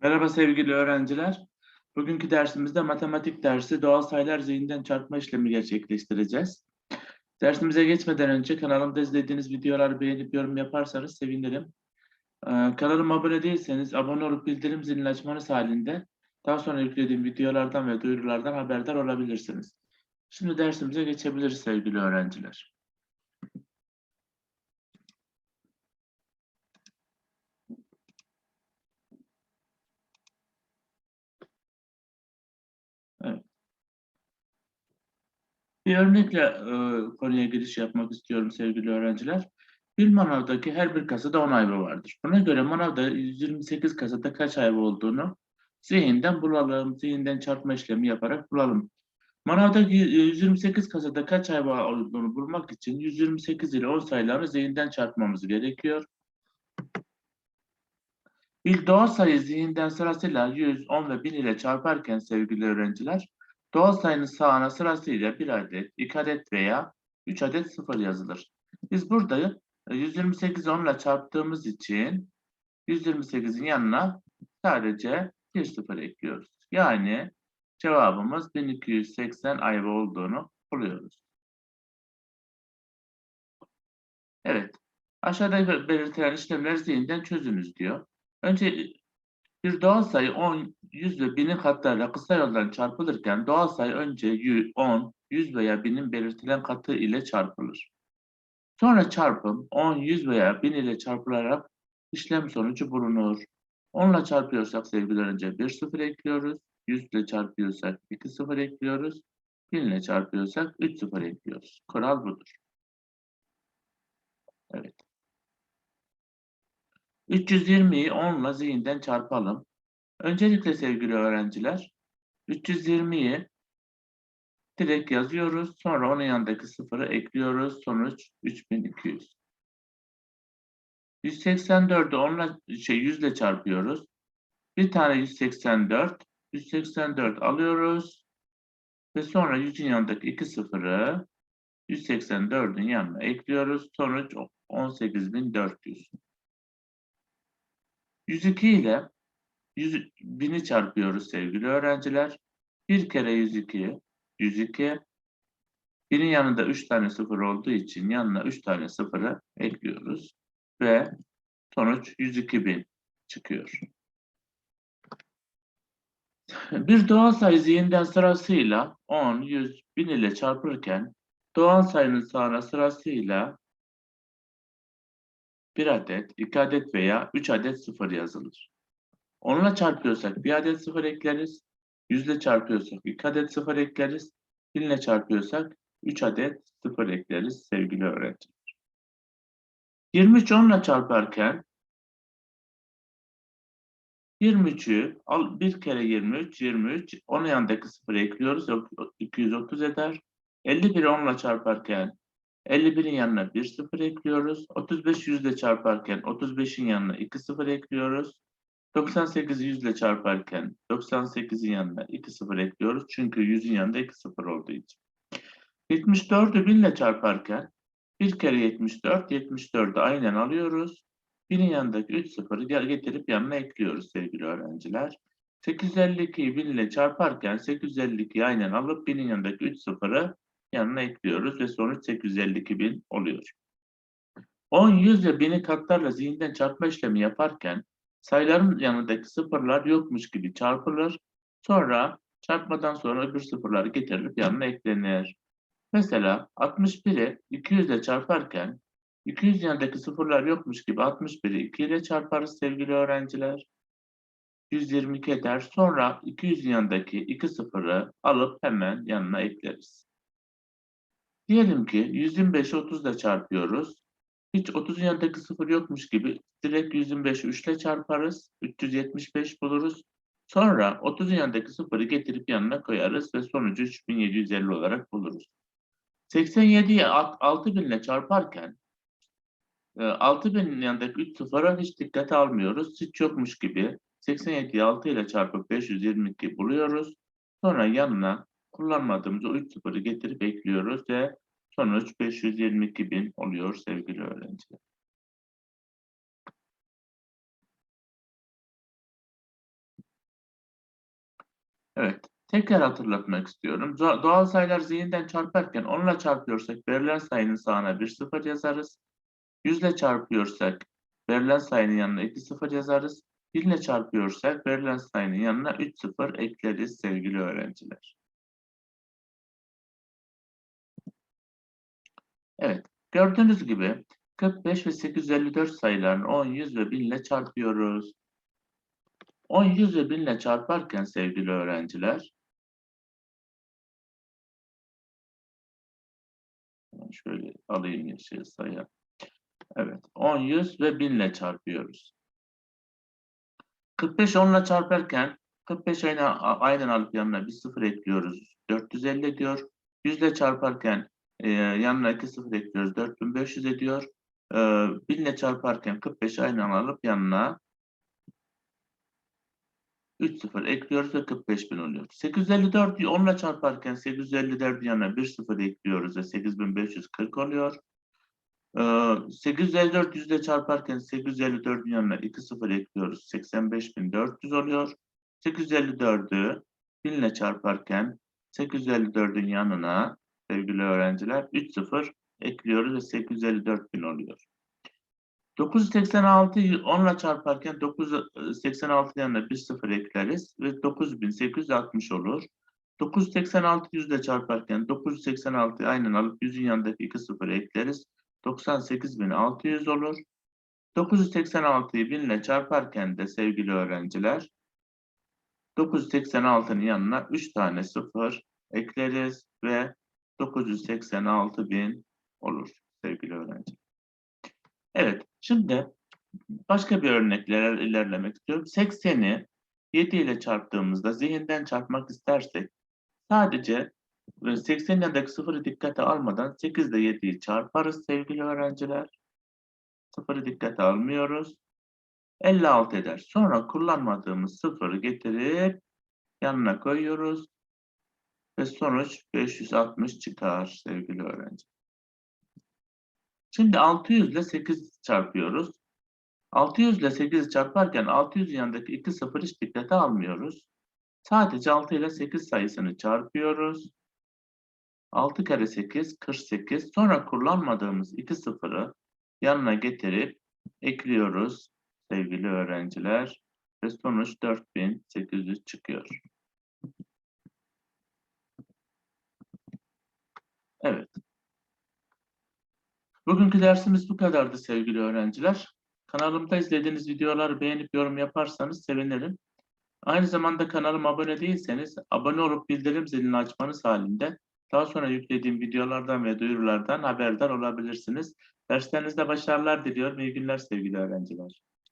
Merhaba sevgili öğrenciler. Bugünkü dersimizde matematik dersi doğal sayılar zihinden çarpma işlemi gerçekleştireceğiz. Dersimize geçmeden önce kanalımda izlediğiniz videoları beğenip yorum yaparsanız sevinirim. Ee, kanalıma abone değilseniz abone olup bildirim zilini açmanız halinde daha sonra yüklediğim videolardan ve duyurulardan haberdar olabilirsiniz. Şimdi dersimize geçebiliriz sevgili öğrenciler. Bir örnekle e, konuya giriş yapmak istiyorum sevgili öğrenciler. Bir manavdaki her bir kasada 10 ayva vardır. Buna göre manavda 128 kasada kaç ayva olduğunu zihinden bulalım. Zihinden çarpma işlemi yaparak bulalım. Manavdaki 128 kasada kaç ayva olduğunu bulmak için 128 ile 10 sayılarını zihinden çarpmamız gerekiyor. Bir doğal sayı zihinden sırasıyla 100, 10 ve 1000 ile çarparken sevgili öğrenciler, doğal sayının sağına sırasıyla bir adet, iki adet veya 3 adet sıfır yazılır. Biz burada 128 10 ile çarptığımız için 128'in yanına sadece bir sıfır ekliyoruz. Yani cevabımız 1280 ayva olduğunu buluyoruz. Evet. Aşağıda belirtilen işlemler zihinden çözünüz diyor. Önce bir doğal sayı 10, 100 ve 1000'in katlarıyla kısa yoldan çarpılırken doğal sayı önce 10, 100 veya 1000'in belirtilen katı ile çarpılır. Sonra çarpım 10, 100 veya 1000 ile çarpılarak işlem sonucu bulunur. 10 ile çarpıyorsak sevgili önce 1 sıfır ekliyoruz. 100 ile çarpıyorsak 2 sıfır ekliyoruz. 1000 ile çarpıyorsak 3 sıfır ekliyoruz. Kural budur. Evet. 320'yi 10 ile zihinden çarpalım. Öncelikle sevgili öğrenciler, 320'yi direkt yazıyoruz. Sonra onun yanındaki sıfırı ekliyoruz. Sonuç 3200. 184'ü 10 ile, şey 100 ile çarpıyoruz. Bir tane 184. 184 alıyoruz. Ve sonra 100'ün yanındaki iki sıfırı 184'ün yanına ekliyoruz. Sonuç 18400. 102 ile 100, 1000'i çarpıyoruz sevgili öğrenciler. Bir kere 102, 102. Binin yanında 3 tane sıfır olduğu için yanına 3 tane sıfırı ekliyoruz. Ve sonuç 102.000 çıkıyor. Bir doğal sayı zihinden sırasıyla 10, 100, 1000 ile çarpılırken doğal sayının sağına sırasıyla bir adet, iki adet veya üç adet sıfır yazılır. Onunla çarpıyorsak bir adet sıfır ekleriz. Yüzle çarpıyorsak iki adet sıfır ekleriz. Binle çarpıyorsak üç adet sıfır ekleriz sevgili öğrenciler. 23 10'la çarparken 23'ü al bir kere 23 23 onun yanındaki sıfırı ekliyoruz 230 eder. 51'i 10'la çarparken 51'in yanına 1 sıfır ekliyoruz. 35 100 ile çarparken 35'in yanına 2 sıfır ekliyoruz. 98'i 100 ile çarparken 98'in yanına 2 sıfır ekliyoruz. Çünkü 100'ün yanında 2 sıfır olduğu için. 74'ü 1000 ile çarparken bir kere 74, 74'ü aynen alıyoruz. 1000'in yanındaki 3 sıfırı getirip yanına ekliyoruz sevgili öğrenciler. 852'yi 1000 ile çarparken 852'yi aynen alıp 1000'in yanındaki 3 sıfırı yanına ekliyoruz ve sonuç 852.000 oluyor. 10, 100 ve 1000'i katlarla zihinden çarpma işlemi yaparken sayıların yanındaki sıfırlar yokmuş gibi çarpılır. Sonra çarpmadan sonra öbür sıfırları getirilip yanına eklenir. Mesela 61'i 200 ile çarparken 200 yanındaki sıfırlar yokmuş gibi 61'i 2 ile çarparız sevgili öğrenciler. 122 eder. Sonra 200 yanındaki 2 sıfırı alıp hemen yanına ekleriz. Diyelim ki 125'i 30 ile çarpıyoruz. Hiç 30'un yanındaki sıfır yokmuş gibi direkt 125'i 3 ile çarparız. 375 buluruz. Sonra 30'un yanındaki sıfırı getirip yanına koyarız ve sonucu 3750 olarak buluruz. 87'yi 6000 ile çarparken 6000'in yanındaki 3 sıfıra hiç dikkate almıyoruz. Hiç yokmuş gibi 87'yi 6 ile çarpıp 522 buluyoruz. Sonra yanına kullanmadığımız o 3 sıfırı getirip ekliyoruz ve sonuç 522.000 oluyor sevgili öğrenciler. Evet. Tekrar hatırlatmak istiyorum. Do- Doğal sayılar zihinden çarparken 10 ile çarpıyorsak verilen sayının sağına bir sıfır yazarız. 100 ile çarpıyorsak verilen sayının yanına 2 sıfır yazarız. 1 ile çarpıyorsak verilen sayının yanına 3 sıfır ekleriz sevgili öğrenciler. Evet. Gördüğünüz gibi 45 ve 854 sayılarını 10, 100 ve 1000 ile çarpıyoruz. 10, 100 ve 1000 ile çarparken sevgili öğrenciler Şöyle alayım yeşil sayı. Evet. 10, 100 ve 1000 ile çarpıyoruz. 45 10 ile çarparken 45 aynen, aynen alıp yanına bir sıfır ekliyoruz. 450 ediyor. 100 ile çarparken e, yanına 2 sıfır ekliyoruz. 4500 ediyor. E, 1000 ile çarparken 45 aynen alıp yanına 3 sıfır ekliyoruz ve 45.000 oluyor. 854'ü 10 ile çarparken 854 yanına 1 sıfır ekliyoruz ve 8540 oluyor. Ee, 854 yüzde çarparken 854'ün yanına 2 sıfır ekliyoruz. 85.400 oluyor. 854'ü 1000 ile çarparken 854'ün yanına sevgili öğrenciler 3 sıfır ekliyoruz ve 854.000 oluyor. 986'yı 10 ile çarparken 986 yanına 1 sıfır ekleriz ve 9860 olur. 986 yüzle çarparken 986'yı aynen alıp 100'ün yanındaki 2 sıfır ekleriz. 98600 olur. 986'yı 1000 ile çarparken de sevgili öğrenciler 986'nın yanına 3 tane sıfır ekleriz ve 986.000 olur sevgili öğrenciler. Evet, şimdi başka bir örnekle ilerlemek istiyorum. 80'i 7 ile çarptığımızda zihinden çarpmak istersek sadece 80 yanındaki sıfırı dikkate almadan 8 ile 7'yi çarparız sevgili öğrenciler. Sıfırı dikkate almıyoruz. 56 eder. Sonra kullanmadığımız sıfırı getirip yanına koyuyoruz. Ve sonuç 560 çıkar sevgili öğrenci. Şimdi 600 ile 8 çarpıyoruz. 600 ile 8'i çarparken 600 yanındaki 2 sıfır hiç dikkate almıyoruz. Sadece 6 ile 8 sayısını çarpıyoruz. 6 kere 8 48. Sonra kullanmadığımız 2 sıfırı yanına getirip ekliyoruz sevgili öğrenciler. Ve sonuç 4800 çıkıyor. Evet. Bugünkü dersimiz bu kadardı sevgili öğrenciler. Kanalımda izlediğiniz videoları beğenip yorum yaparsanız sevinirim. Aynı zamanda kanalıma abone değilseniz abone olup bildirim zilini açmanız halinde daha sonra yüklediğim videolardan ve duyurulardan haberdar olabilirsiniz. Derslerinizde başarılar diliyorum. İyi günler sevgili öğrenciler.